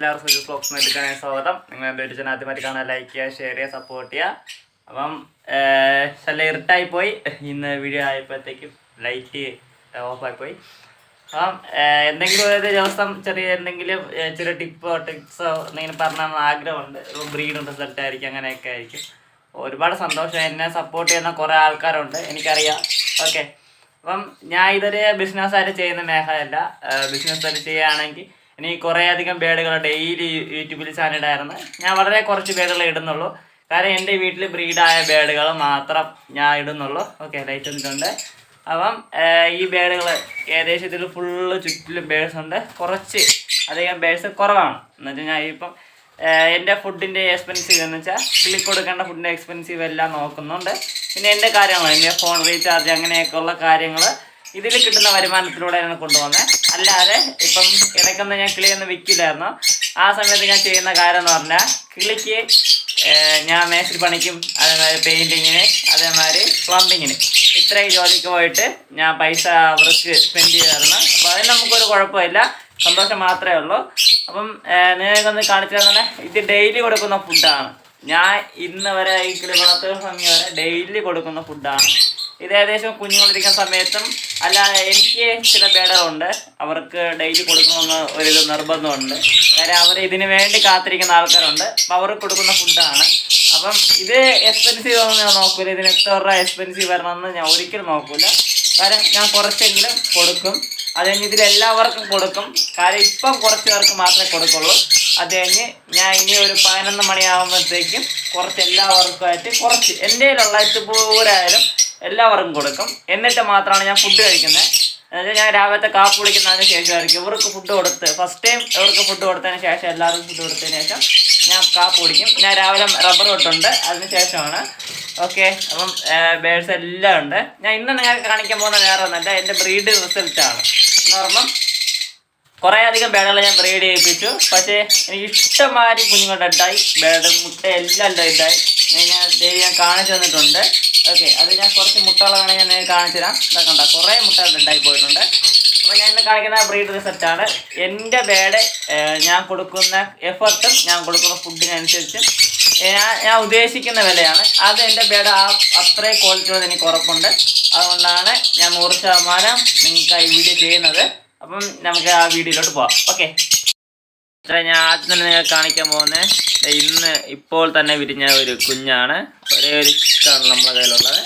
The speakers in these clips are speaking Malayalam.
എല്ലാവർക്കും ഒരു ബ്ലോഗ്സ് എടുക്കാനായി സ്വാഗതം. നിങ്ങൾ എന്റെ ഒരു ചാനൽ കാണാൻ ലൈക്ക് ചെയ്യുക ഷെയർ ചെയ്യുക സപ്പോർട്ട് ചെയ്യുക. അപ്പം നല്ല ഇരുട്ടായി പോയി ഇന്ന് വീഡിയോ ആയപ്പോഴത്തേക്കും ലൈറ്റ് ഓഫായി പോയി അപ്പം എന്തെങ്കിലും ഒരു ദിവസം ചെറിയ എന്തെങ്കിലും ചെറിയ ടിപ്പോ ടിപ്സോ എന്തെങ്കിലും പറഞ്ഞാൽ ആഗ്രഹമുണ്ട്. ബ്രീഡ് റിസൾട്ട് ആയിരിക്കും അങ്ങനെയൊക്കെ ആയിരിക്കും. ഒരുപാട് സന്തോഷം. എന്നെ സപ്പോർട്ട് ചെയ്യുന്ന കുറേ ആൾക്കാരുണ്ട്. എനിക്കറിയാം. ഓക്കെ അപ്പം ഞാൻ ഇതൊരു ബിസിനസ്സായിട്ട് ചെയ്യുന്ന മേഖലയല്ല. ബിസിനസ് ആയിട്ട് ചെയ്യുകയാണെങ്കിൽ എനിക്ക് കുറേ അധികം ബേഡുകൾ ഡെയിലി യൂട്യൂബിൽ ചാനൽ ഇടായിരുന്നു ഞാൻ വളരെ കുറച്ച് ബേഡുകൾ ഇടുന്നുള്ളൂ. കാരണം എന്റെ വീട്ടിൽ ബ്രീഡായ ബേഡുകൾ മാത്രം ഞാൻ ഇടുന്നുള്ളൂ. ഓക്കെ ലൈറ്റ് വന്നിട്ടുണ്ട്. അപ്പം ഈ ബേഡുകൾ ഏകദേശം ഇതിൽ ഫുള്ള് ചുറ്റിലും ബേഡ്സ് ഉണ്ട്. കുറച്ച് അധികം ബേഡ്സ് കുറവാണ്. എന്നുവെച്ചാൽ ഞാൻ ഇപ്പം എന്റെ ഫുഡിന്റെ എക്സ്പെൻസീവ് എന്ന് വെച്ചാൽ കിളി കൊടുക്കേണ്ട ഫുഡിന്റെ എക്സ്പെൻസീവ് എല്ലാം നോക്കുന്നുണ്ട്. പിന്നെ എന്റെ കാര്യങ്ങൾ എന്റെ ഫോൺ റീചാർജ് അങ്ങനെയൊക്കെയുള്ള കാര്യങ്ങൾ ഇതിൽ കിട്ടുന്ന വരുമാനത്തിലൂടെയാണ് കൊണ്ടുപോകുന്നത്. അല്ലാതെ ഇപ്പം ഇടയ്ക്കൊന്നും ഞാൻ കിളിയൊന്നും വിൽക്കില്ലായിരുന്നു ആ സമയത്ത് ഞാൻ ചെയ്യുന്ന കാര്യം എന്ന് പറഞ്ഞാൽ കിളിക്ക് ഞാൻ മേശിൽ പണിക്കും അതേമാതിരി പെയിന്റിങ്ങിന് അതേമാതിരി പ്ലംബിങ്ങിന് ഇത്രയും ജോലിക്ക് പോയിട്ട് ഞാൻ പൈസ അവർക്ക് സ്പെൻഡ് ചെയ്തായിരുന്നു. അപ്പോൾ അതിന് നമുക്കൊരു കുഴപ്പമില്ല. സന്തോഷം മാത്രമേ ഉള്ളൂ. അപ്പം നിങ്ങൾക്കൊന്ന് കാണിച്ചു തന്നെ ഇത് ഡെയിലി കൊടുക്കുന്ന ഫുഡാണ് ഞാൻ ഇന്ന് വരെ ഈ കിളി വളർത്തുന്ന സമയം വരെ ഡെയിലി കൊടുക്കുന്ന ഫുഡാണ് ഇത് ഏകദേശം കുഞ്ഞുങ്ങളിരിക്കുന്ന സമയത്തും അല്ല എനിക്ക് ചില ഭേദമുണ്ട് അവർക്ക് ഡെയിലി കൊടുക്കണമെന്ന് ഒരു നിർബന്ധമുണ്ട്. കാര്യം അവർ ഇതിനു വേണ്ടി കാത്തിരിക്കുന്ന ആൾക്കാരുണ്ട്. അപ്പം അവർക്ക് കൊടുക്കുന്ന ഫുഡാണ്. അപ്പം ഇത് എക്സ്പെൻസീവ് ഒന്നും ഞാൻ നോക്കൂല. ഇതിന് എത്ര രൂപ എക്സ്പെൻസീവ് വരണമെന്ന് ഞാൻ ഒരിക്കലും നോക്കൂല. കാരണം ഞാൻ കുറച്ചെങ്കിലും കൊടുക്കും. അത് കഴിഞ്ഞ് ഇതിൽ എല്ലാവർക്കും കൊടുക്കും. കാര്യം ഇപ്പം കുറച്ച് പേർക്ക് മാത്രമേ കൊടുക്കുള്ളൂ. അത് കഴിഞ്ഞ് ഞാൻ ഇനി ഒരു പതിനൊന്ന് മണിയാകുമ്പോഴത്തേക്കും കുറച്ച് എല്ലാവർക്കുമായിട്ട് കുറച്ച്. എന്റെ കയ്യിലുള്ള ഇട്ടുപൂരായാലും എല്ലാവർക്കും കൊടുക്കും. എന്നിട്ട് മാത്രമാണ് ഞാൻ ഫുഡ് കഴിക്കുന്നത് എന്നുവെച്ചാൽ ഞാൻ രാവിലത്തെ കാപ്പ് കുടിക്കുന്നതിന് ശേഷമായിരിക്കും ഇവർക്ക് ഫുഡ് കൊടുത്ത് ഫസ്റ്റ് ടൈം ഇവർക്ക് ഫുഡ് കൊടുത്തതിന് ശേഷം എല്ലാവർക്കും ഫുഡ് കൊടുത്തതിന് ശേഷം ഞാൻ കാപ്പ് കുടിക്കും. ഞാൻ രാവിലെ റബ്ബർ തൊട്ടുണ്ട് അതിന് ശേഷമാണ്. ഓക്കെ അപ്പം ബേഡ്സ് എല്ലാം ഉണ്ട്. ഞാൻ ഇന്ന് നിങ്ങൾക്ക് കാണിക്കാൻ പോകുന്ന വേറെ ഒന്നല്ല എന്റെ ബ്രീഡ് റിസൾട്ടാണ് പറയുമ്പം കുറേ അധികം ബേഡുകൾ ഞാൻ ബ്രീഡ് ചെയ്യിപ്പിച്ചു. പക്ഷേ എനിക്ക് ഇഷ്ടമാതിരി കുഞ്ഞുങ്ങളുടെ ഡെഡായി ബേഡ് മുട്ട എല്ലാം ഡെഡായി ഞാൻ ഡെയിലി ഞാൻ കാണിച്ചു തന്നിട്ടുണ്ട്. ഓക്കെ അത് ഞാൻ കുറച്ച് മുട്ടകളാണ് ഞാൻ കാണിച്ചു തരാം. ഇതാ കണ്ട കുറേ മുട്ട ഡെഡായി പോയിട്ടുണ്ട്. അപ്പോൾ ഞാൻ ഇന്ന് കാണിക്കുന്ന ബ്രീഡ് റിസൾട്ടാണ് എന്റെ ബേഡ് ഞാൻ കൊടുക്കുന്ന എഫർട്ടും ഞാൻ കൊടുക്കുന്ന ഫുഡിനനുസരിച്ച് ഞാൻ ഞാൻ ഉദ്ദേശിക്കുന്ന വിലയാണ്. അത് എന്റെ ബേഡ് ആ അത്രയും ക്വാളിറ്റിയോട് എനിക്ക് ഉറപ്പുണ്ട്. അതുകൊണ്ടാണ് ഞാൻ നൂറ് ശതമാനം നിങ്ങൾക്ക് ഈ വീഡിയോ ചെയ്യുന്നത്. അപ്പം നമുക്ക് ആ വീഡിയോയിലോട്ട് പോവാം. ഓക്കെ. ഇത്ര ഞാൻ ആദ്യം തന്നെ നിങ്ങൾ കാണിക്കാൻ പോകുന്നത് ഇന്ന് ഇപ്പോൾ തന്നെ വിരിഞ്ഞ ഒരു കുഞ്ഞാണ്. ഒരേ ഒരു ചിക്കാണ് നമ്മുടെ കയ്യിലുള്ളത്.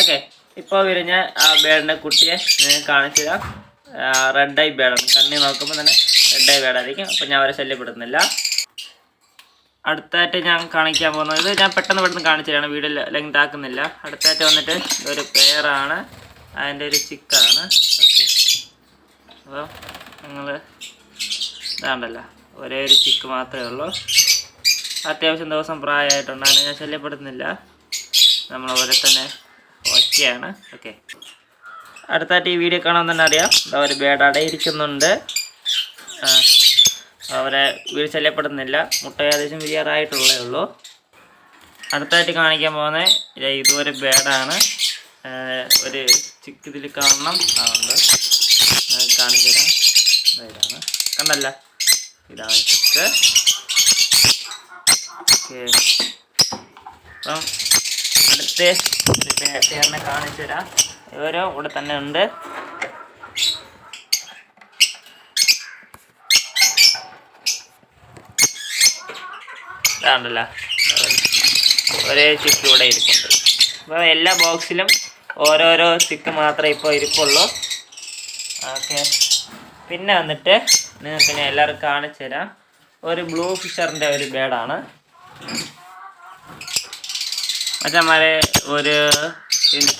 ഓക്കെ ഇപ്പോൾ വിരിഞ്ഞ ആ ബേഡിന്റെ കുട്ടിയെ നിങ്ങൾക്ക് കാണിച്ചു തരാം. റെഡ് ഐ ബേഡാണ് കണ്ണി നോക്കുമ്പോൾ തന്നെ റെഡ് ഐ ബേഡായിരിക്കും അപ്പോൾ ഞാൻ അവരെ ശല്യപ്പെടുന്നില്ല അടുത്തായിട്ട് ഞാൻ കാണിക്കാൻ പോകുന്നത് ഇത് ഞാൻ പെട്ടെന്ന് പെട്ടെന്ന് കാണിച്ചു തരാണ് വീട് ലെങ്ത് ആക്കുന്നില്ല അടുത്തായിട്ട് വന്നിട്ട് ഒരു പെയറാണ് അതിന്റെ ഒരു ചിക്കാണ് ഓക്കെ. അപ്പോൾ നിങ്ങൾ ഇതാണ്ടല്ലോ. ഒരേ ഒരു ചിക്ക് മാത്രമേ ഉള്ളൂ. അത്യാവശ്യം ദിവസം പ്രായമായിട്ടുണ്ട് അതിനെ ഞാൻ ശല്യപ്പെടുന്നില്ല നമ്മൾ അവരെ തന്നെ ഒക്കെയാണ് ഓക്കെ അടുത്തായിട്ട് ഈ വീഡിയോ കാണാൻ തന്നെ അറിയാം. അവർ ബേഡ് അടയിരിക്കുന്നുണ്ട് അവരെ വീട് ശല്യപ്പെടുന്നില്ല മുട്ട ഏകദേശം വിരിയാറായിട്ടുള്ളേ ഉള്ളൂ. അടുത്തായിട്ട് കാണിക്കാൻ പോകുന്നത് ഇതൊരു ബേഡാണ് ഒരു ചിക്ക് ഇതിൽ കാണണം. ആ ഉണ്ട്. അത് കാണിച്ചു തരാം ഇതാണ്. കണ്ടല്ല. ഇതാണ് വെച്ചിട്ട് ഓക്കെ അപ്പം അടുത്ത് ചേർന്ന് കാണിച്ചു തരാം ഇവരോ ഇവിടെ തന്നെ ഉണ്ട്. ഒരേ ചിക്ക് ഇവിടെ ഇരിപ്പുണ്ട്. അപ്പോൾ എല്ലാ ബോക്സിലും ഓരോരോ ചിക്ക് മാത്രമേ ഇപ്പോൾ ഇരിപ്പുള്ളൂ. ഓക്കെ. പിന്നെ വന്നിട്ട് നിങ്ങൾക്ക് ഞാൻ എല്ലാവരും കാണിച്ചു തരാം. ഒരു ബ്ലൂ ഫിഷറിന്റെ ഒരു ബേഡാണ്. മറ്റന്മാരെ ഒരു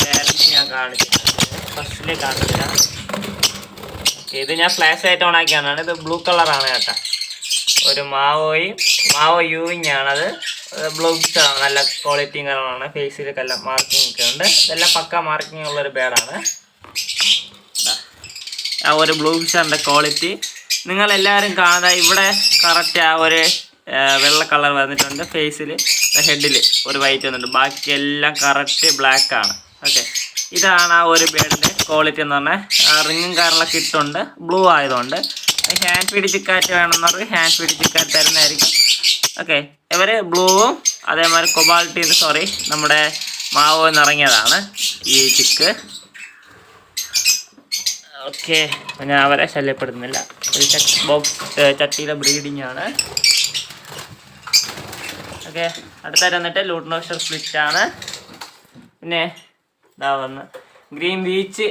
പാരൻസ് ഞാൻ കാണിച്ചു ഫസ്റ്റിലേ കാണിച്ചു തരാം. ഇത് ഞാൻ ഫ്ലാഷ് ആയിട്ട് ഓണാക്കിയാണ് ഇത് ബ്ലൂ കളറാണ് കേട്ടോ. ഒരു മാവോയും മാവോ യൂവിങ് ആണത് ബ്ലൂ ഫിഷറാണ്. നല്ല ക്വാളിറ്റി കളറാണ് ഫേസിലൊക്കെ എല്ലാം മാർക്കിംഗ് ഒക്കെ ഉണ്ട്. ഇതെല്ലാം പക്ക മാർക്കിംഗ് ഉള്ളൊരു ബേഡാണ്. ആ ഒരു ബ്ലൂ ഫിഷറിന്റെ ക്വാളിറ്റി നിങ്ങൾ എല്ലാവരും കാണുന്ന ഇവിടെ കറക്റ്റ് ആ ഒരു വെള്ള കളർ വന്നിട്ടുണ്ട്. ഫേസിൽ ഹെഡിൽ ഒരു വൈറ്റ് വന്നിട്ടുണ്ട്. ബാക്കി എല്ലാം കറക്റ്റ് ബ്ലാക്ക് ആണ്. ഓക്കെ ഇതാണ് ആ ഒരു ബേഡിന്റെ ക്വാളിറ്റി എന്ന് പറഞ്ഞാൽ റിങ്ങും കാറിലൊക്കെ ഇട്ടുണ്ട്. ബ്ലൂ ആയതുകൊണ്ട്. ഹാൻഡ് പിടിച്ച് കാറ്റ് വേണമെന്നവർക്ക് ഹാൻഡ് പിടിച്ച് കാറ്റ് തരുന്നതായിരിക്കും. ഓക്കെ ഇവർ ബ്ലൂവും അതേമാതിരി കൊബാൾട്ടി സോറി നമ്മുടെ മാവോ നിറങ്ങിയതാണ് ഈ ചിക്ക് ഓക്കെ. ഞാൻ അവരെ ശല്യപ്പെടുന്നില്ല ഒരു ചട്ട് ബോക്സ് ചട്ടിയിലെ ബ്രീഡിംഗ് ആണ്. ഓക്കെ. അടുത്തായിട്ട് വന്നിട്ട് ലൂട്ട് നോഷർ സ്പ്ലിറ്റ് ആണ്. പിന്നെ ഇതാ വന്ന്. Green beach